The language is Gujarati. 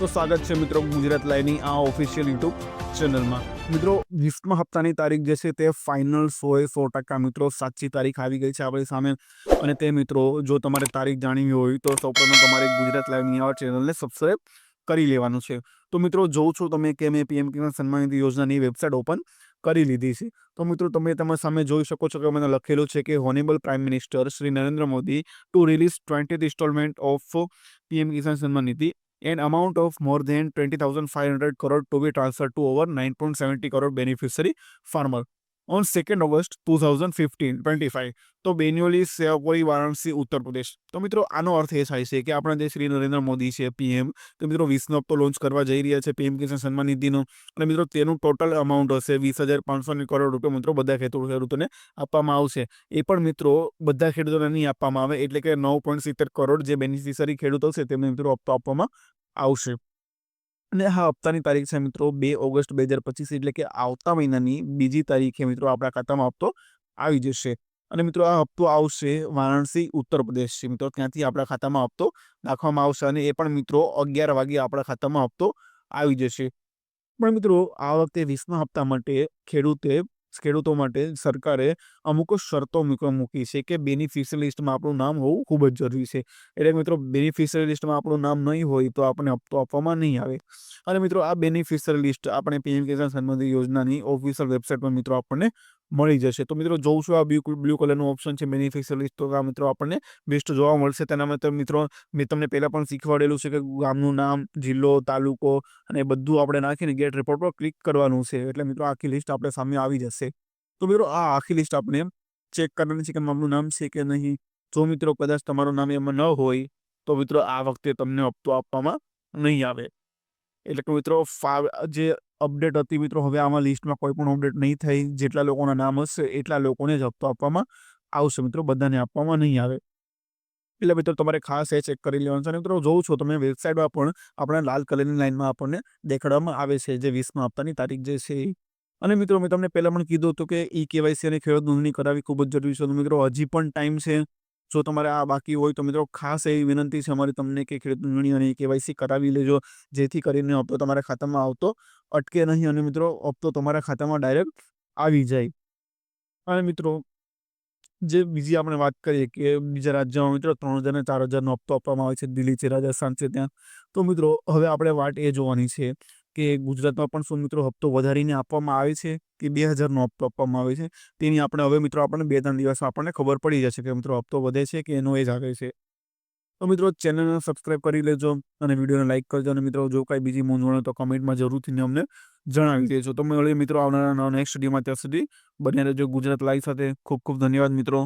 તો સ્વાગત છે મિત્રો ગુજરાત લાઈવની આ ઓફિશિયલ યુટ્યુબ ચેનલમાં મિત્રો, વીસમા હપ્તાની તારીખ જે છે તે ફાઇનલ સોએ સો ટકા મિત્રો. સાચી તારીખ આવી ગઈ છે આપણી સામે. અને તે મિત્રો, જો તમારે તારીખ જાણવી હોય તો સૌપ્રથમ તમારે ગુજરાત લાઈવની આ ચેનલને સબસ્ક્રાઈબ કરી લેવાનું છે. તો મિત્રો, જોઉં છો તમે કે મેં પીએમ કિસાન સન્માન યોજનાની વેબસાઇટ ઓપન કરી લીધી છે. તો મિત્રો, તમે તમારી સામે જોઈ શકો છો કે મને લખેલું છે કે honourable prime minister Shri Narendra Modi to release twenty instalment of PM Kisan Samman Nidhi an amount of more than 20,500 crore to be transferred to over 9.70 crore beneficiary farmer on 2nd August 2015 25 તો બેન્યુઅલી સેવાપુરી વારાણસી, ઉત્તર પ્રદેશ. તો મિત્રો, આનો અર્થ એ થાય છે કે આપણા જે શ્રી નરેન્દ્ર મોદી છે પીએમ તો મિત્રો વીસનો હપ્તો લોન્ચ કરવા જઈ રહ્યા છે પીએમ કિસાન સન્માન નિધિનો. અને મિત્રો, તેનું ટોટલ અમાઉન્ટ હશે વીસ હજાર પાંચસો કરોડ રૂપિયા મિત્રો, બધા ખેડૂત ખેડૂતોને આપવામાં આવશે. એ પણ મિત્રો, બધા ખેડૂતોને નહીં આપવામાં આવે, એટલે કે નવ પોઈન્ટ સિત્તેર કરોડ જે બેનિફિશરી ખેડૂતો છે, તેમને મિત્રો હપ્તો આપવામાં આવશે. અને હા, હપ્તાની તારીખ છે મિત્રો, બે ઓગસ્ટ બે હજાર પચીસ એટલે કે આવતા મહિનાની બીજી તારીખે મિત્રો આપણા ખાતામાં હપ્તો આવી જશે. અને મિત્રો આ હપ્તો આવશે વારાણસી, ઉત્તર પ્રદેશ છે મિત્રો. ત્યાંથી આપણા ખાતામાં હપ્તો નાખવામાં આવશે અને એ પણ મિત્રો અગિયાર વાગે આપણા ખાતામાં હપ્તો આવી જશે. પણ મિત્રો, આ વખતે વીસમા હપ્તા માટે ખેડૂતે, ખેડૂતો માટે સરકારે અમુક શરતો મૂકવા મૂકી છે કે બેનિફિશિયલ લિસ્ટમાં આપણું નામ હોવું ખૂબ જ જરૂરી છે. એટલે મિત્રો બેનિફિશિયલ લિસ્ટમાં આપણું નામ નહીં હોય તો આપણને હપ્તો આપવામાં નહીં આવે. અને મિત્રો, આ બેનિફિશિયલ લિસ્ટ આપણે પીએમ કિસાન સંબંધિત યોજનાની ઓફિશિયલ વેબસાઇટ પર મિત્રો આપણને મળી જશે. તો મિત્રો, જોઉં છું આ બ્લુ બ્લુ કલરનું ઓપ્શન છે બેનિફિશિયલ લિસ્ટ તો આ મિત્રો આપણને બેસ્ટ જોવા મળશે. તેના માટે મિત્રો, મેં તમને પહેલાં પણ શીખવાડેલું છે કે ગામનું નામ, જિલ્લો, તાલુકો અને બધું આપણે નાખીને ગેટ રિપોર્ટ પર ક્લિક કરવાનું છે. એટલે મિત્રો, આખી લિસ્ટ આપણે સામે આવી જશે. તો મિત્રો આ આખી લિસ્ટ આપણે ચેક કરવાની છે કે મારું નામ છે કે નહીં? જો મિત્રો કદાચ તમારું નામ એમાં ન હોય, તો મિત્રો આ વખતે તમને હપ્તો આપવામાં નહીં આવે. એટલે કે મિત્રો ફાવ, જે અપડેટ હતી મિત્રો, હવે આમાં લિસ્ટમાં કોઈ પણ અપડેટ નહીં થઈ. જેટલા લોકોના નામ હશે, એટલા લોકોને જ હપ્તો આપવામાં આવશે મિત્રો, બધાને આપવામાં નહીં આવે. એટલે મિત્રો તમારે ખાસ એ ચેક કરી લેવાનું છે. અને મિત્રો જોઉં છો, તમે વેબસાઇટમાં પણ આપણા લાલ કલરની લાઇનમાં આપણને દેખાડવામાં આવે છે, જે વીસમાં હપ્તાની તારીખ જે છે એ. અને મિત્રો, મેં તમને પહેલાં પણ કીધું હતું કે ઈ કેવાયસી અને ખેડૂત નોંધણી કરાવી ખૂબ જ જરૂરી છે. તો મિત્રો, હજી પણ ટાઈમ છે. જો તમારે આ બાકી હોય તો મિત્રો, ખાસ એવી વિનંતી છે અમારી તમને કે ખેડૂત નોંધણી અને કેવાયસી કરાવી લેજો. જેથી કરીને હપ્તો તમારા ખાતામાં આવતો અટકે નહીં અને મિત્રો, હપ્તો તમારા ખાતામાં ડાયરેક્ટ આવી જાય. અને મિત્રો, જે બીજી આપણે વાત કરીએ કે બીજા રાજ્યોમાં મિત્રો, ત્રણ હજાર ને ચાર હજારનો હપ્તો આપવામાં આવે છે. દિલ્હી છે, રાજસ્થાન છે ત્યાં. તો મિત્રો, હવે આપણે વાત એ જોવાની છે કે ગુજરાતમાં પણ શું મિત્રો હપ્તો વધારીને આપવામાં આવે છે કે બે હજારનો હપ્તો આપવામાં આવે છે? તેની આપણે હવે મિત્રો આપણને બે ત્રણ દિવસમાં આપણને ખબર પડી જશે કે મિત્રો હપ્તો વધે છે કે એનો એ જ આવે છે. તો મિત્રો ચેનલને સબસ્ક્રાઈબ કરી લેજો અને વિડીયોને લાઇક કરજો અને મિત્રો જો કાંઈ બીજી મૂંઝવણ હોય તો કમેન્ટમાં જરૂરથી અમને જણાવી દેજો. તો મળીએ મિત્રો આવનારા નેક્સ્ટ વિડીયોમાં ત્યાં સુધી. બન્યા રહેજો ગુજરાત લાઈવ સાથે. ખૂબ ખૂબ ધન્યવાદ મિત્રો.